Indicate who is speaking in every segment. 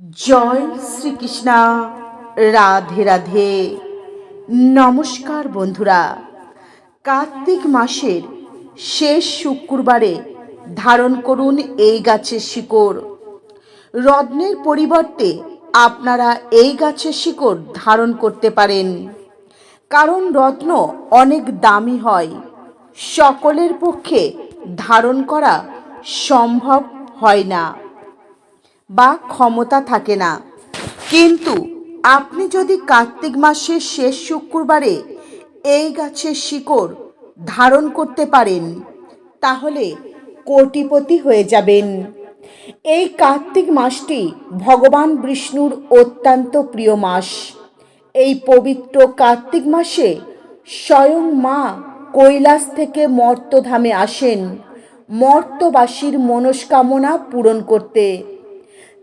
Speaker 1: জয় শ্রীকৃষ্ণা, রাধে রাধে। নমস্কার বন্ধুরা। কার্তিক মাসের শেষ শুক্রবারে ধারণ করুন এই গাছের শিকড়। রত্নের পরিবর্তে আপনারা এই গাছের শিকড় ধারণ করতে পারেন। কারণ রত্ন অনেক দামি হয়। সকলের পক্ষে ধারণ করা সম্ভব হয় না। বা ক্ষমতা থাকে না। কিন্তু আপনি যদি কার্তিক মাসের শেষ শুক্রবারে এই গাছের শিকড় ধারণ করতে পারেন, তাহলে কোটিপতি হয়ে যাবেন। এই কার্তিক মাসটি ভগবান বিষ্ণুর অত্যন্ত প্রিয় মাস। এই পবিত্র কার্তিক মাসে স্বয়ং মা কৈলাস থেকে মর্তধামে আসেন, মর্তবাসীর মনস্কামনা পূরণ করতে।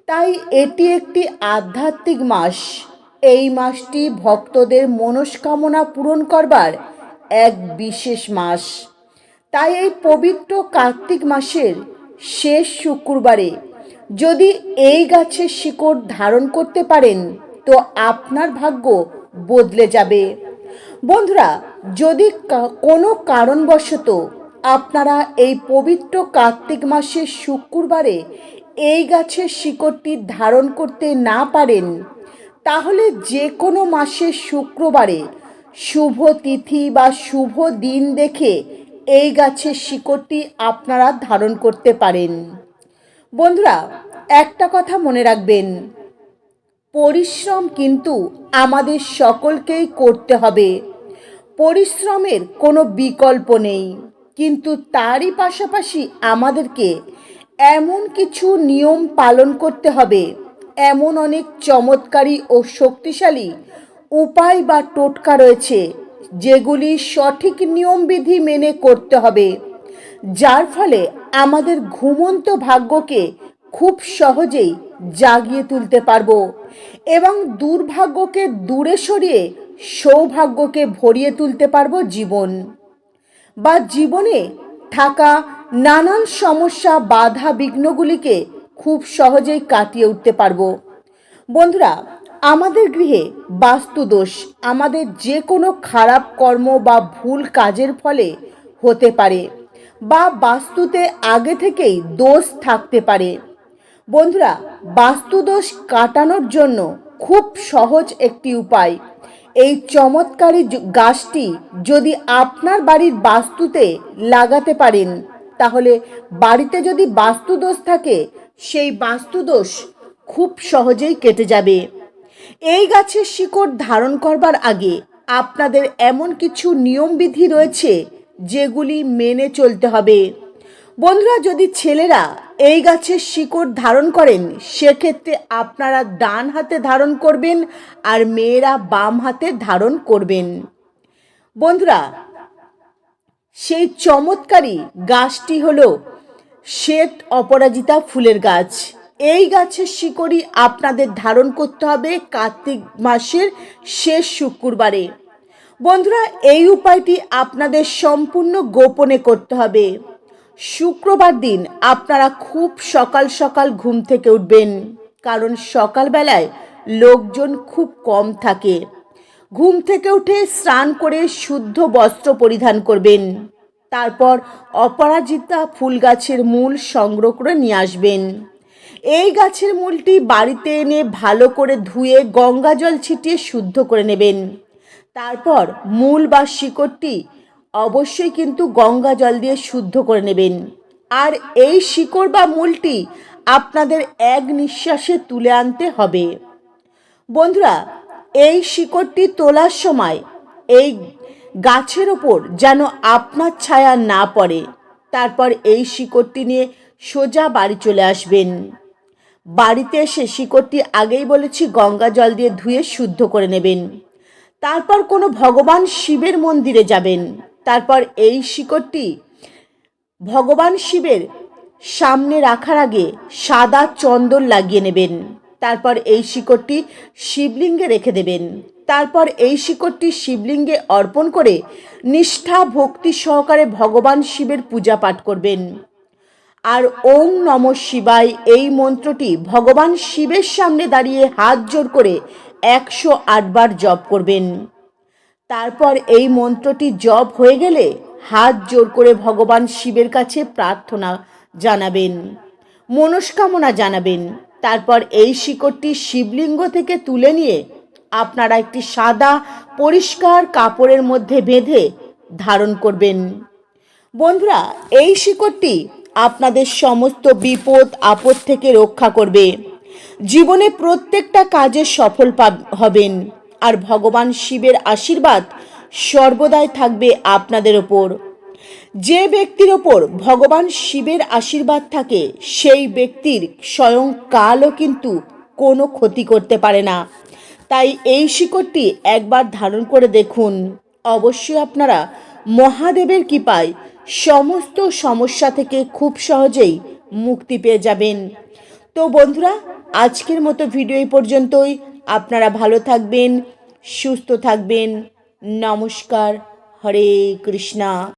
Speaker 1: তাই এটি একটি আধ্যাত্মিক মাস। এই মাসটি ভক্তদের মনস্কামনা পূরণ করবার এক বিশেষ মাস। তাই এই পবিত্র কার্তিক মাসের শেষ শুক্রবারে যদি এই গাছের শিকড় ধারণ করতে পারেন, তো আপনার ভাগ্য বদলে যাবে। বন্ধুরা, যদি কোনো কারণবশত আপনারা এই পবিত্র কার্তিক মাসের শুক্রবারে এই গাছের শিকড়টি ধারণ করতে না পারেন, তাহলে যে কোনো মাসের শুক্রবারে শুভ তিথি বা শুভ দিন দেখে এই গাছের শিকড়টি আপনারা ধারণ করতে পারেন। বন্ধুরা, একটা কথা মনে রাখবেন, পরিশ্রম কিন্তু আমাদের সকলকেই করতে হবে। পরিশ্রমের কোনো বিকল্প নেই, কিন্তু তারই পাশাপাশি আমাদেরকে এমন কিছু নিয়ম পালন করতে হবে। এমন অনেক চমৎকারী ও শক্তিশালী উপায় বা টোটকা রয়েছে, যেগুলি সঠিক নিয়মবিধি মেনে করতে হবে, যার ফলে আমাদের ঘুমন্ত ভাগ্যকে খুব সহজেই জাগিয়ে তুলতে পারব এবং দুর্ভাগ্যকে দূরে সরিয়ে সৌভাগ্যকে ভরিয়ে তুলতে পারব জীবন। বা জীবনে থাকা নানান সমস্যা, বাধা বিঘ্নগুলিকে খুব সহজেই কাটিয়ে উঠতে পারব। বন্ধুরা, আমাদের গৃহে বাস্তুদোষ, আমাদের যে কোনো খারাপ কর্ম বা ভুল কাজের ফলে হতে পারে বা বাস্তুতে আগে থেকেই দোষ থাকতে পারে। বন্ধুরা, বাস্তুদোষ কাটানোর জন্য খুব সহজ একটি উপায়। এই চমৎকারী গাছটি যদি আপনার বাড়ির বাস্তুতে লাগাতে পারেন তাহলে বাড়িতে যদি বাস্তুদোষ থাকে, সেই বাস্তুদোষ খুব সহজেই কেটে যাবে। এই গাছের শিকড় ধারণ করবার আগে আপনাদের এমন কিছু নিয়মবিধি রয়েছে যেগুলি মেনে চলতে হবে। বন্ধুরা, যদি ছেলেরা এই গাছের শিকড় ধারণ করেন, সেক্ষেত্রে আপনারা ডান হাতে ধারণ করবেন আর মেয়েরা বাম হাতে ধারণ করবেন। বন্ধুরা সেই চমৎকারী গাছটি হলো শ্বেত অপরাজিতা ফুলের গাছ। এই গাছের শিকড়ি আপনাদের ধারণ করতে হবে কার্তিক মাসের শেষ শুক্রবারে। বন্ধুরা, এই উপায়টি আপনাদের সম্পূর্ণ গোপনে করতে হবে। শুক্রবার দিন আপনারা খুব সকাল সকাল ঘুম থেকে উঠবেন, কারণ সকালবেলায় লোকজন খুব কম থাকে। ঘুম থেকে উঠে স্নান করে শুদ্ধ বস্ত্র পরিধান করবেন। তারপর অপরাজিতা ফুল গাছের মূল সংগ্রহ করে নিয়ে আসবেন। এই গাছের মূলটি বাড়িতে এনে ভালো করে ধুয়ে গঙ্গা জল ছিটিয়ে শুদ্ধ করে নেবেন। তারপর মূল বা শিকড়টি অবশ্যই কিন্তু গঙ্গা জল দিয়ে শুদ্ধ করে নেবেন। আর এই শিকড় বা মূলটি আপনাদের এক নিঃশ্বাসে তুলে আনতে হবে। বন্ধুরা এই শিকড়টি তোলার সময় এই গাছের ওপর যেন আপনার ছায়া না পড়ে। তারপর এই শিকড়টি নিয়ে সোজা বাড়ি চলে আসবেন। বাড়িতে এসে শিকড়টি আগেই বলেছি গঙ্গা জল দিয়ে ধুয়ে শুদ্ধ করে নেবেন। তারপর কোনো ভগবান শিবের মন্দিরে যাবেন। তারপর এই শিকড়টি ভগবান শিবের সামনে রাখার আগে সাদা চন্দন লাগিয়ে নেবেন। তারপর এই শিকড়টি শিবলিঙ্গে রেখে দেবেন। তারপর এই শিকড়টি শিবলিঙ্গে অর্পণ করে নিষ্ঠা ভক্তি সহকারে ভগবান শিবের পূজা পাঠ করবেন। আর ওং নম শিবায় এই মন্ত্রটি ভগবান শিবের সামনে দাঁড়িয়ে হাত জোর করে একশো আটবার জপ করবেন। তারপর এই মন্ত্রটি জপ হয়ে গেলে হাত জোর করে ভগবান শিবের কাছে প্রার্থনা জানাবেন, মনস্কামনা জানাবেন। তারপর এই শিকড়টি শিবলিঙ্গ থেকে তুলে নিয়ে আপনারা একটি সাদা পরিষ্কার কাপড়ের মধ্যে বেঁধে ধারণ করবেন। বন্ধুরা, এই শিকড়টি আপনাদের সমস্ত বিপদ, আপদ থেকে রক্ষা করবে। জীবনে প্রত্যেকটা কাজে সফল হবেন। আর ভগবান শিবের আশীর্বাদ সর্বদাই থাকবে আপনাদের ওপর। যে ব্যক্তির ওপর ভগবান শিবের আশীর্বাদ থাকে, সেই ব্যক্তির স্বয়ং কালও কিন্তু কোনো ক্ষতি করতে পারে না। তাই এই শিকড়টি একবার ধারণ করে দেখুন। অবশ্যই আপনারা মহাদেবের কৃপায় সমস্ত সমস্যা থেকে খুব সহজেই মুক্তি পেয়ে যাবেন। তো বন্ধুরা, আজকের মতো ভিডিও পর্যন্তই। আপনারা ভালো থাকবেন, সুস্থ থাকবেন। নমস্কার, হরে কৃষ্ণা।